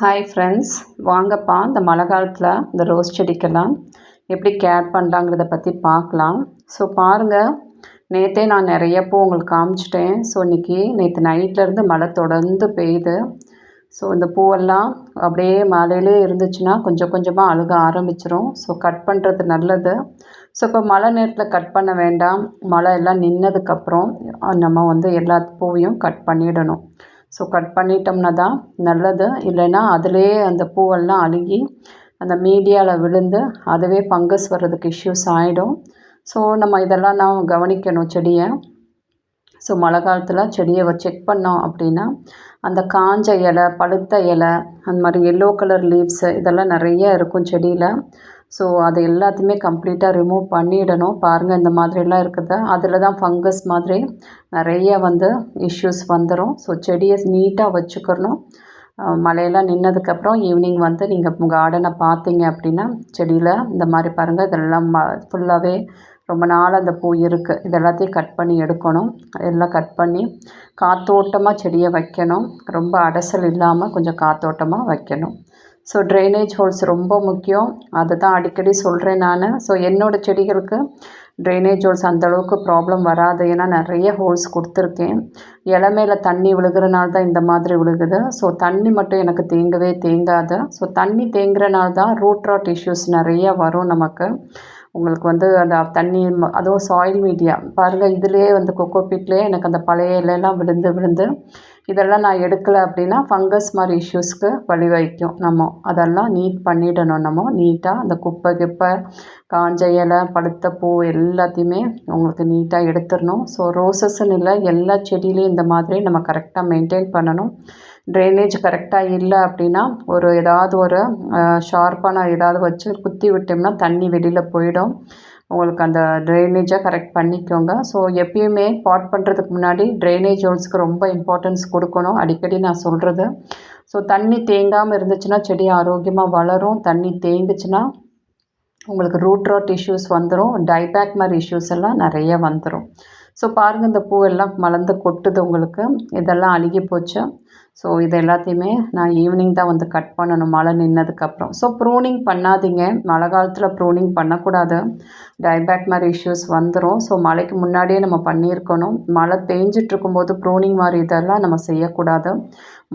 Hi friends வாங்கப்பா இந்த மழை காலத்தில் இந்த ரோஸ் செடிக்கெல்லாம் எப்படி கேர் பண்ணலாங்கிறத பற்றி பார்க்கலாம். ஸோ பாருங்கள் நேற்றே நான் நிறைய பூ உங்களுக்கு காமிச்சிட்டேன். ஸோ இன்றைக்கி நேற்று நைட்லேருந்து மழை தொடர்ந்து பெய்யுது. ஸோ இந்த பூவெல்லாம் அப்படியே மழையிலே இருந்துச்சுன்னா கொஞ்சம் கொஞ்சமாக அழுக ஆரம்பிச்சிரும். ஸோ கட் பண்ணுறது நல்லது. ஸோ இப்போ மழை நேரத்தில் கட் பண்ண வேண்டாம். மழை எல்லாம் நின்னதுக்கப்புறம் நம்ம வந்து எல்லா பூவையும் கட் பண்ணிடணும். ஸோ கட் பண்ணிட்டோம்னா தான் நல்லது. இல்லைன்னா அதிலே அந்த பூவெல்லாம் அழுகி அந்த மீடியாவில் விழுந்து அதுவே ஃபங்கஸ் வர்றதுக்கு இஷ்யூஸ் ஆகிடும் ஸோ நம்ம இதெல்லாம் நான் கவனிக்கணும் செடியை. ஸோ மழை காலத்தில் செடியை செக் பண்ணோம் அப்படின்னா அந்த காஞ்ச இலை பழுத்த இலை அந்த மாதிரி எல்லோ கலர் லீவ்ஸு இதெல்லாம் நிறைய இருக்கும் செடியில். ஸோ அது எல்லாத்தையுமே கம்ப்ளீட்டாக ரிமூவ் பண்ணிடணும். பாருங்கள் இந்த மாதிரிலாம் இருக்குது. அதில் தான் ஃபங்கஸ் மாதிரி நிறைய வந்து இஷ்யூஸ் வந்துடும் ஸோ செடியை நீட்டாக வச்சுக்கணும். மழையெல்லாம் நின்னதுக்கப்புறம் ஈவினிங் வந்து நீங்கள் உங்கள் கார்டனை பார்த்தீங்க அப்படின்னா செடியில் இந்த மாதிரி பாருங்கள் இதெல்லாம் ம ஃபுல்லாகவே ரொம்ப நாள் அந்த பூ இருக்குது இது எல்லாத்தையும் கட் பண்ணி எடுக்கணும். எல்லாம் கட் பண்ணி காத்தோட்டமாக செடியை வைக்கணும். ரொம்ப அடைசல் இல்லாமல் கொஞ்சம் காத்தோட்டமாக வைக்கணும். ஸோ ட்ரைனேஜ் ஹோல்ஸ் ரொம்ப முக்கியம். அதை தான் அடிக்கடி சொல்கிறேன் நான். ஸோ என்னோடய செடிகளுக்கு ட்ரைனேஜ் ஹோல்ஸ் அந்தளவுக்கு ப்ராப்ளம் வராது. ஏன்னா நிறைய ஹோல்ஸ் கொடுத்துருக்கேன். இலை மேலே தண்ணி விழுகிறனால தான் இந்த மாதிரி விழுகுது. ஸோ தண்ணி மட்டும் எனக்கு தேங்கவே தேங்காது. ஸோ தண்ணி தேங்குறனால தான் ரூட் ராட் இஷ்யூஸ் நிறைய வரும் நமக்கு. உங்களுக்கு வந்து அந்த தண்ணி அதுவும் சாயில் மீடியா பாருங்கள் இதுலேயே வந்து கொக்கோ பீட்லேயே எனக்கு அந்த பழைய இலையெல்லாம் விழுந்து விழுந்து இதெல்லாம் நான் எடுக்கலை அப்படின்னா ஃபங்கஸ் மாதிரி இஷ்யூஸ்க்கு வழிவகுக்கும் நம்ம அதெல்லாம் நீட் பண்ணிடணும். நம்ம நீட்டாக அந்த குப்பை கிப்பை காஞ்ச இலை பழுத்த பூ எல்லாத்தையுமே உங்களுக்கு நீட்டாக எடுத்துடணும். ஸோ ரோசஸ்ன்னு இல்லை எல்லா செடியிலையும் இந்த மாதிரி நம்ம கரெக்டாக மெயின்டைன் பண்ணணும். ட்ரைனேஜ் கரெக்டாக இல்லை அப்படின்னா ஒரு ஏதாவது ஒரு ஷார்ப்பான ஏதாவது வச்சு குத்தி விட்டோம்னா தண்ணி வெளியில் போயிடும். உங்களுக்கு அந்த ட்ரைனேஜை கரெக்ட் பண்ணிக்கோங்க. ஸோ எப்பயுமே பாட் பண்ணுறதுக்கு முன்னாடி ட்ரைனேஜ் ஹோல்ஸ்க்கு ரொம்ப இம்பார்ட்டன்ஸ் கொடுக்கணும். அடிக்கடி நான் சொல்கிறது ஸோ தண்ணி தேங்காமல் இருந்துச்சுன்னா செடி ஆரோக்கியமாக வளரும். தண்ணி தேங்குச்சுன்னா உங்களுக்கு ரூட் ராட் இஷ்யூஸ் வந்துடும் டைபேக் மாதிரி இஷ்யூஸ் எல்லாம் நிறைய வந்துடும் ஸோ பாருங்கள் இந்த பூவெல்லாம் மலர்ந்து கொட்டுது உங்களுக்கு. இதெல்லாம் அழுகி போச்சு. ஸோ இது எல்லாத்தையுமே நான் ஈவினிங் தான் வந்து கட் பண்ணணும். மழை நின்னதுக்கப்புறம் ஸோ ப்ரூனிங் பண்ணாதீங்க. மழை காலத்தில் ப்ரூனிங் பண்ணக்கூடாது. டைபேக் மாதிரி இஷ்யூஸ் வந்துடும் ஸோ மழைக்கு முன்னாடியே நம்ம பண்ணியிருக்கணும். மழை பெஞ்சிட்டு இருக்கும்போது ப்ரூனிங் மாதிரி இதெல்லாம் நம்ம செய்யக்கூடாது.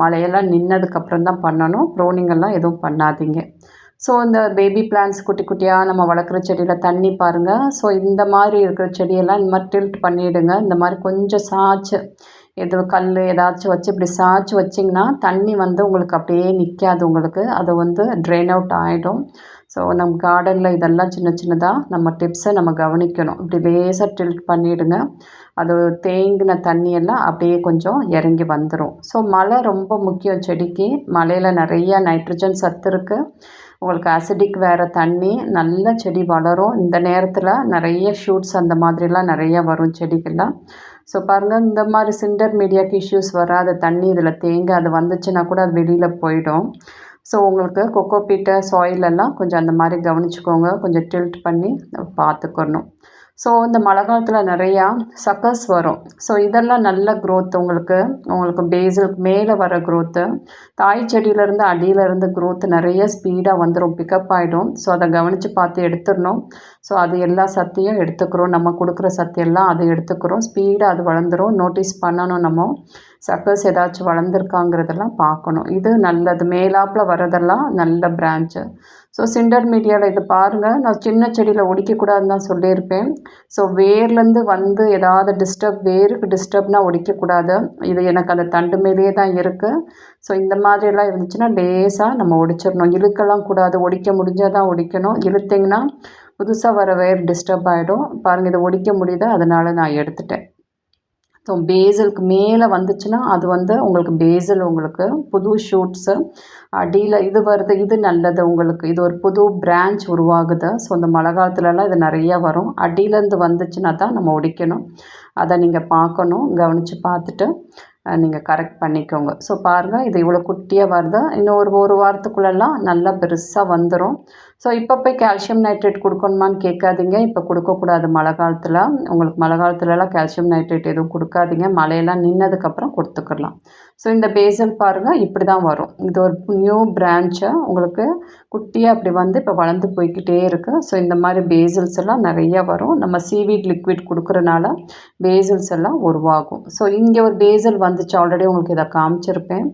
மழையெல்லாம் நின்னதுக்கப்புறம் தான் பண்ணணும். ப்ரூனிங் எல்லாம் எதுவும் பண்ணாதீங்க. ஸோ இந்த பேபி பிளான்ஸ் குட்டி குட்டியாக நம்ம வளர்க்குற செடியில் தண்ணி பாருங்கள் ஸோ இந்த மாதிரி இருக்கிற செடியெல்லாம் இந்த மாதிரி டில்ட் பண்ணிவிடுங்க இந்த மாதிரி கொஞ்சம் சாய்ச்சி எது கல் ஏதாச்சும் வச்சு இப்படி சாய்ச்சி வச்சிங்கன்னா தண்ணி வந்து உங்களுக்கு அப்படியே நிற்காது உங்களுக்கு. அது வந்து ட்ரெயின் அவுட் ஆகிடும் ஸோ நம்ம கார்டனில் இதெல்லாம் சின்ன சின்னதாக நம்ம டிப்ஸை நம்ம கவனிக்கணும். இப்படி லேசாக டில்ட் பண்ணிவிடுங்க அது தேங்கின தண்ணியெல்லாம் அப்படியே கொஞ்சம் இறங்கி வந்துடும் ஸோ மழை ரொம்ப முக்கியம். செடிக்கு மழையில் நிறையா நைட்ரஜன் சத்து இருக்குது உங்களுக்கு அசிடிக் வேறு தண்ணி நல்ல செடி வளரும். இந்த நேரத்தில் நிறைய ஷூட்ஸ் அந்த மாதிரிலாம் நிறைய வரும் செடிக்கெல்லாம் ஸோ பாருங்கள் இந்த மாதிரி சிண்டர் மீடியாக்கு இஷ்யூஸ் வராத தண்ணி இதில் தேங்க அது வந்துச்சுன்னா கூட அது வெளியில் போயிடும். ஸோ உங்களுக்கு கொக்கோ பீட்டை சாயிலெல்லாம் கொஞ்சம் அந்த மாதிரி கவனிச்சுக்கோங்க. கொஞ்சம் டில்ட் பண்ணி பார்த்துக்கணும். ஸோ இந்த மழை காலத்தில் நிறையா சக்கஸ் வரும். ஸோ இதெல்லாம் நல்ல க்ரோத் உங்களுக்கு. உங்களுக்கு பேஸுக்கு மேலே வர க்ரோத்து தாய் செடியிலேருந்து அடியிலேருந்து க்ரோத் நிறைய ஸ்பீடாக வந்துடும் பிக்கப் ஆகிடும் ஸோ அதை கவனித்து பார்த்து எடுத்துடணும். ஸோ அது எல்லா சத்தையும் எடுத்துக்கிறோம். நம்ம கொடுக்குற சத்தையெல்லாம் அது எடுத்துக்கிறோம். ஸ்பீடாக அது வளர்ந்துடும் நோட்டீஸ் பண்ணணும் நம்ம. சக்கஸ் ஏதாச்சும் வளர்ந்துருக்காங்கிறதெல்லாம் பார்க்கணும். இது நல்லது. மேலாப்பில் வரதெல்லாம் நல்ல பிரான்ச்சு ஸோ சிண்டர் மீடியாவில் இதை பாருங்கள் நான் சின்ன செடியில் ஒடிக்கக்கூடாதுன்னு தான் சொல்லியிருப்பேன். ஸோ வேர்லேருந்து வந்து ஏதாவது டிஸ்டர்ப் வேருக்கு டிஸ்டர்ப்னால் ஒடிக்கக்கூடாது. இது எனக்கு அந்த தண்டு மேலேயே தான் இருக்குது ஸோ இந்த மாதிரியெல்லாம் இருந்துச்சுன்னா லேசாக நம்ம ஒடிச்சிடணும். இழுக்கலாம் கூடாது. ஒடிக்க முடிஞ்சால் தான் ஒடிக்கணும். இழுத்திங்கன்னா புதுசாக வர வேர் டிஸ்டர்ப் ஆகிடும் பாருங்கள் இதை ஒடிக்க முடியுது? அதனால் நான் எடுத்துட்டேன். ஸோ பேசலுக்கு மேலே வந்துச்சுன்னா அது வந்து உங்களுக்கு பேசல் உங்களுக்கு புது ஷூட்ஸு அடியில் இது வருது இது நல்லது உங்களுக்கு. இது ஒரு புது பிரான்ச் உருவாகுது. ஸோ இந்த மழை காலத்துலலாம் இது நிறையா வரும். அடியிலேருந்து வந்துச்சுன்னா தான் நம்ம உடைக்கணும். அதை நீங்கள் பார்க்கணும் கவனித்து பார்த்துட்டு நீங்கள் கரெக்ட் பண்ணிக்கோங்க. ஸோ பாருங்கள் இது இவ்வளோ குட்டியாக வருது? இன்னும் ஒரு ஒரு வாரத்துக்குள்ளெல்லாம் நல்லா பெருசாக வந்துடும் ஸோ இப்போ போய் கால்சியம் நைட்ரேட் கொடுக்கணுமான்னு கேட்காதீங்க. இப்போ கொடுக்கக்கூடாது மழை காலத்தில். உங்களுக்கு மழை காலத்துலலாம் கால்சியம் நைட்ரேட் எதுவும் கொடுக்காதீங்க. மழையெல்லாம் நின்னதுக்கப்புறம் கொடுத்துக்கலாம். ஸோ இந்த பேசல் பாருங்கள் இப்படி தான் வரும். இது ஒரு நியூ பிரான்ச்சாக உங்களுக்கு குட்டியாக அப்படி வந்து இப்போ வளர்ந்து போய்கிட்டே இருக்குது ஸோ இந்த மாதிரி பேசல்ஸ் எல்லாம் நிறையா வரும். நம்ம சீவீட் லிக்விட் கொடுக்குறனால பேசல்ஸ் எல்லாம் உருவாகும். ஸோ இங்கே ஒரு பேசல் வந்துச்சு. ஆல்ரெடி உங்களுக்கு இதை காமிச்சிருப்பேன்.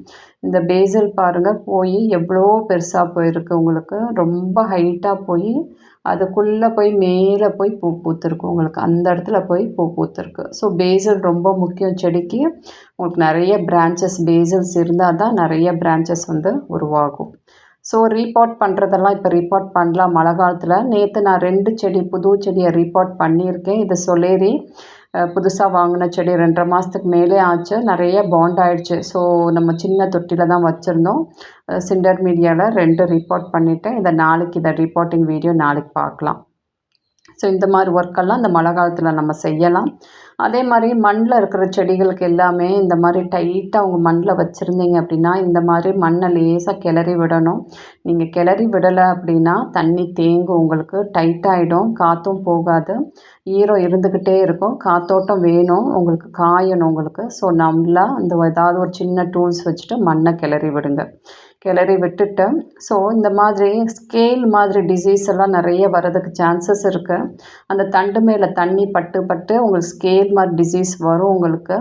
இந்த பேசல் பாருங்கள் போய் எவ்வளோ பெருசாக போயிருக்கு உங்களுக்கு. ரொம்ப ஹைட்டாக போய் அதுக்குள்ளே போய் மேலே போய் பூ பூத்துருக்கு உங்களுக்கு. அந்த இடத்துல போய் பூ பூத்துருக்கு. ஸோ பேசல் ரொம்ப முக்கியம் செடிக்கு. உங்களுக்கு நிறைய பிரான்ச்சஸ் பேசல்ஸ் இருந்தால் தான் நிறைய பிரான்ச்சஸ் வந்து உருவாகும். ஸோ ரீபாட் பண்ணுறதெல்லாம் இப்போ ரீபாட் பண்ணலாம். மழை காலத்தில் நேற்று நான் ரெண்டு செடி புது செடியை ரீபாட் பண்ணியிருக்கேன். இது சொலேரி. புதுசாக வாங்கின செடி ரெண்டரை மாதத்துக்கு மேலே ஆச்சு. நிறைய பாண்ட் ஆகிடுச்சு ஸோ நம்ம சின்ன தொட்டியில் தான் வச்சுருந்தோம். சிண்டர் மீடியாவில் ரெண்டு ரிப்போர்ட் பண்ணிவிட்டேன் இதை நாளைக்கு இதை ரிப்போர்ட்டிங் வீடியோ நாளைக்கு பார்க்கலாம். ஸோ இந்த மாதிரி ஒர்க்கெல்லாம் இந்த மழை காலத்தில் நம்ம செய்யலாம். அதே மாதிரி மண்ணில் இருக்கிற செடிகளுக்கு எல்லாமே இந்த மாதிரி டைட்டாக அவங்க மண்ணில் வச்சுருந்தீங்க அப்படின்னா இந்த மாதிரி மண்ணை லேசாக கிளறி விடணும். நீங்கள் கிளறி விடலை அப்படின்னா தண்ணி தேங்கும் உங்களுக்கு டைட்டாகிடும் காற்றும் போகாது. ஈரம் இருந்துக்கிட்டே இருக்கும் காத்தோட்டம் வேணும் உங்களுக்கு காயணும் உங்களுக்கு. ஸோ நல்லா இந்த ஏதாவது ஒரு சின்ன டூல்ஸ் வச்சுட்டு மண்ணை கிளறி விடுங்க. கிளறி விட்டுட்டேன். ஸோ இந்த மாதிரி ஸ்கேல் மாதிரி டிசீஸ் எல்லாம் நிறைய வர்றதுக்கு சான்சஸ் இருக்குது அந்த தண்டு மேலே தண்ணி பட்டு பட்டு உங்களுக்கு ஸ்கேல் மாதிரி டிசீஸ் வரும் உங்களுக்கு.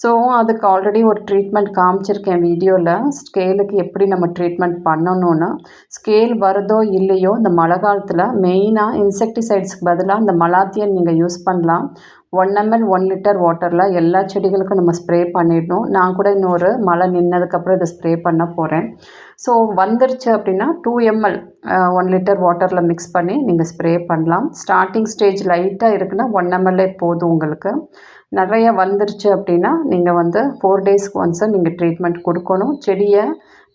ஸோ அதுக்கு ஆல்ரெடி ஒரு ட்ரீட்மெண்ட் காமிச்சிருக்கேன் வீடியோவில் ஸ்கேலுக்கு எப்படி நம்ம ட்ரீட்மெண்ட் பண்ணணும்னு. ஸ்கேல் வருதோ இல்லையோ இந்த மழை காலத்தில் மெயினாக இன்செக்டிசைட்ஸ்க்கு பதிலாக இந்த மலாத்தியன் நீங்கள் யூஸ் பண்ணலாம். ஒன் எம்எல் ஒன் லிட்டர் வாட்டரில் எல்லா செடிகளுக்கும் நம்ம ஸ்ப்ரே பண்ணிடணும். நான் கூட இன்னொரு மழை நின்னதுக்கப்புறம் இதை ஸ்ப்ரே பண்ண போகிறேன் ஸோ வந்துருச்சு அப்படின்னா டூ எம்எல் ஒன் லிட்டர் வாட்டரில் மிக்ஸ் பண்ணி நீங்கள் ஸ்ப்ரே பண்ணலாம். ஸ்டார்டிங் ஸ்டேஜ் லைட்டாக இருக்குன்னா ஒன் எம்எல்ஏ போதும் உங்களுக்கு. நிறைய வந்துருச்சு அப்படின்னா நீங்கள் வந்து ஃபோர் டேஸ்க்கு ஒன்ஸு நீங்கள் ட்ரீட்மெண்ட் கொடுக்கணும். செடியை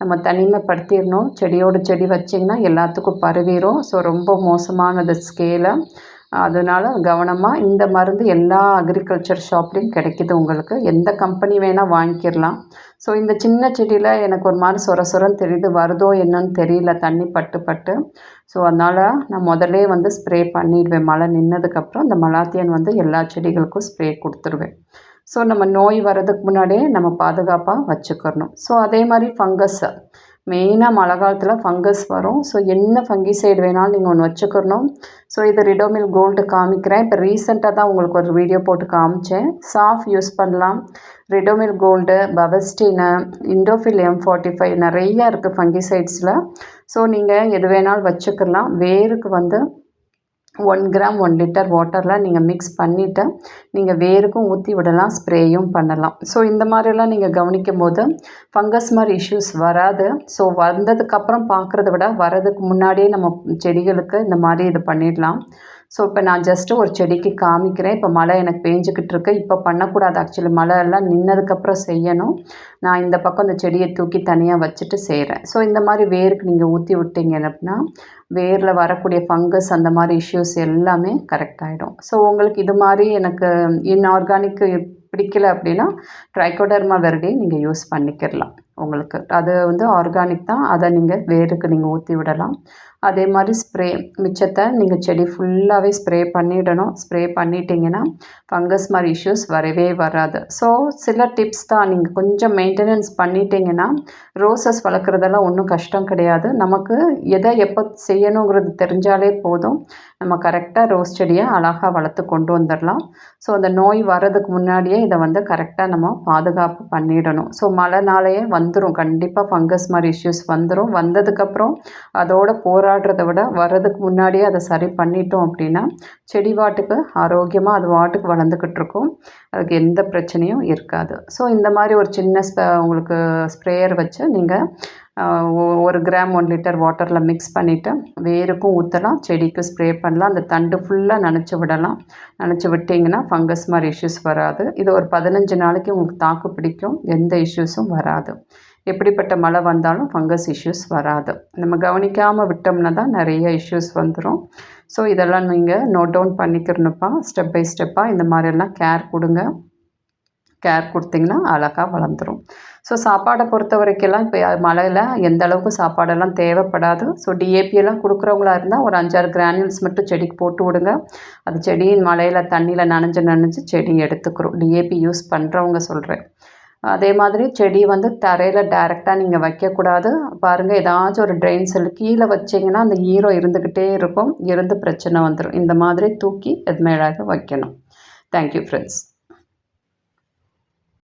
நம்ம தனிமைப்படுத்திடணும். செடியோட செடி வச்சிங்கன்னா எல்லாத்துக்கும் பரவிடும் ஸோ ரொம்ப மோசமானது ஸ்கேலை அதனால் கவனமாக இந்த மருந்து எல்லா அக்ரிகல்ச்சர் ஷாப்லேயும் கிடைக்கிது உங்களுக்கு. எந்த கம்பெனி வேணால் வாங்கிக்கிடலாம் ஸோ இந்த சின்ன செடியில் எனக்கு ஒரு மாதிரி சொர சொரன்னு தெரியுது. வருதோ என்னன்னு தெரியல. தண்ணி பட்டு பட்டு. ஸோ அதனால் நான் முதல்லே வந்து ஸ்ப்ரே பண்ணிடுவேன். மழை நின்னதுக்கப்புறம் இந்த மலாத்தியன் வந்து எல்லா செடிகளுக்கும் ஸ்ப்ரே கொடுத்துருவேன். ஸோ நம்ம நோய் வர்றதுக்கு முன்னாடியே நம்ம பாதுகாப்பாக வச்சுக்கிறணும். ஸோ அதே மாதிரி ஃபங்கஸ்ஸு மெயினாக மழை காலத்தில் ஃபங்கஸ் வரும். ஸோ என்ன ஃபங்கிசைடு வேணாலும் நீங்கள் ஒன்று வச்சுக்கணும். ஸோ இது ரிடோமில் கோல்டு காமிக்கிறேன். இப்போ ரீசெண்டாக தான் உங்களுக்கு ஒரு வீடியோ போட்டு காமிச்சேன். சாஃப் யூஸ் பண்ணலாம். ரிடோமில் கோல்டு பவஸ்டினு இண்டோஃபில் எம் ஃபார்ட்டி ஃபைவ் நிறையா இருக்குது ஃபங்கிசைட்ஸில் ஸோ நீங்கள் எது வேணாலும் வச்சுக்கலாம். வேருக்கு வந்து ஒன் கிராம் ஒன் லிட்டர் வாட்டரில் நீங்கள் மிக்ஸ் பண்ணிவிட்டு நீங்கள் வேருக்கும் ஊற்றி விடலாம் ஸ்ப்ரேயும் பண்ணலாம். ஸோ இந்த மாதிரிலாம் நீங்கள் கவனிக்கும் போது ஃபங்கஸ் மாதிரி இஷ்யூஸ் வராது. ஸோ வந்ததுக்கப்புறம் பார்க்குறத விட வரதுக்கு முன்னாடியே நம்ம செடிகளுக்கு இந்த மாதிரி இது பண்ணிடலாம். ஸோ இப்போ நான் ஜஸ்ட்டு ஒரு செடிக்கு காமிக்கிறேன். இப்போ மழை எனக்கு பேஞ்சிக்கிட்டு இருக்கு. இப்போ பண்ணக்கூடாது. ஆக்சுவலி மழை எல்லாம் நின்னதுக்கப்புறம் செய்யணும். நான் இந்த பக்கம் இந்த செடியை தூக்கி தனியாக வச்சுட்டு செய்கிறேன் ஸோ இந்த மாதிரி வேருக்கு நீங்கள் ஊற்றி விட்டீங்க அப்படின்னா வேரில் வரக்கூடிய ஃபங்கஸ் அந்த மாதிரி இஷ்யூஸ் எல்லாமே கரெக்ட் ஆகிடும் ஸோ உங்களுக்கு இது மாதிரி எனக்கு இன்ஆர்கானிக் பிடிக்கல அப்படின்னா ட்ரைகோடர்மா வெரடி நீங்கள் யூஸ் பண்ணிக்கிடலாம். உங்களுக்கு அது வந்து ஆர்கானிக் தான். அதை நீங்கள் வேருக்கு நீங்கள் ஊற்றி விடலாம். அதே மாதிரி ஸ்ப்ரே மிச்சத்தை நீங்கள் செடி ஃபுல்லாகவே ஸ்ப்ரே பண்ணிடணும். ஸ்ப்ரே பண்ணிட்டீங்கன்னா ஃபங்கஸ் மாதிரி இஷ்யூஸ் வரவே வராது. ஸோ சில டிப்ஸ் தான். நீங்கள் கொஞ்சம் மெயின்டெனன்ஸ் பண்ணிட்டீங்கன்னா ரோசஸ் வளர்க்குறதெல்லாம் ஒன்றும் கஷ்டம் கிடையாது. நமக்கு எதை எப்போ செய்யணுங்கிறது தெரிஞ்சாலே போதும். நம்ம கரெக்டாக ரோஸ் செடியை அழகாக வளர்த்து கொண்டு வந்துடலாம். ஸோ அந்த நோய் வர்றதுக்கு முன்னாடியே இதை வந்து கரெக்டாக நம்ம பாதுகாப்பு பண்ணிடணும். ஸோ மழைனாலேயே வந்துடும் கண்டிப்பாக ஃபங்கஸ் மாதிரி இஷ்யூஸ் வந்துடும் வந்ததுக்கப்புறம் அதோட போராடுறத விட வர்றதுக்கு முன்னாடியே அதை சரி பண்ணிட்டோம் அப்படின்னா செடி வாட்டுக்கு ஆரோக்கியமாக அது வாட்டுக்கு வளர்ந்துக்கிட்டு இருக்கும். அதுக்கு எந்த பிரச்சனையும் இருக்காது. ஸோ இந்த மாதிரி ஒரு சின்ன ஸ்ப உங்களுக்கு ஸ்ப்ரேயர் வச்சு நீங்கள் ஒரு கிராம் ஒன் லிட்டர் வாட்டரில் மிக்ஸ் பண்ணிவிட்டு வேருக்கும் ஊற்றலாம் செடிக்கும் ஸ்ப்ரே பண்ணலாம். அந்த தண்டு ஃபுல்லாக நனைச்சி விடலாம். நனைச்சி விட்டிங்கன்னா ஃபங்கஸ் மாதிரி இஷ்யூஸ் வராது. இது ஒரு பதினஞ்சு நாளைக்கு உங்களுக்கு தாக்கு பிடிக்கும். எந்த இஷ்யூஸும் வராது. எப்படிப்பட்ட மழை வந்தாலும் ஃபங்கஸ் இஷ்யூஸ் வராது. நம்ம கவனிக்காமல் விட்டோம்னா தான் நிறைய இஷ்யூஸ் வந்துடும் ஸோ இதெல்லாம் நீங்கள் நோட் டவுன் பண்ணிக்கிறணுப்பா ஸ்டெப் பை ஸ்டெப்பாக இந்த மாதிரியெல்லாம் கேர் கொடுங்க. கேர் கொடுத்திங்கன்னா அழகாக வளர்ந்துடும் ஸோ சாப்பாடை பொறுத்த வரைக்கும்லாம் இப்போ மழையில் எந்த அளவுக்கு சாப்பாடெல்லாம் தேவைப்படாது. ஸோ டிஏபியெல்லாம் கொடுக்குறவங்களா இருந்தால் ஒரு அஞ்சாறு கிரானியூல்ஸ் மட்டும் செடிக்கு போட்டு விடுங்க. அது செடியின் மழையில் தண்ணியில் நனைஞ்சு நனைஞ்சு செடி எடுத்துக்கிறோம். டிஏபி யூஸ் பண்ணுறவங்க சொல்கிறேன் அதே மாதிரி செடி வந்து தரையில் டைரெக்டாக நீங்கள் வைக்கக்கூடாது. பாருங்கள் ஏதாச்சும் ஒரு ட்ரெயின் செல் கீழே வச்சிங்கன்னா அந்த ஈரம் இருந்துக்கிட்டே இருக்கும். இருந்து பிரச்சனை வந்துடும் இந்த மாதிரி தூக்கி அது மேலாக வைக்கணும். Thank you friends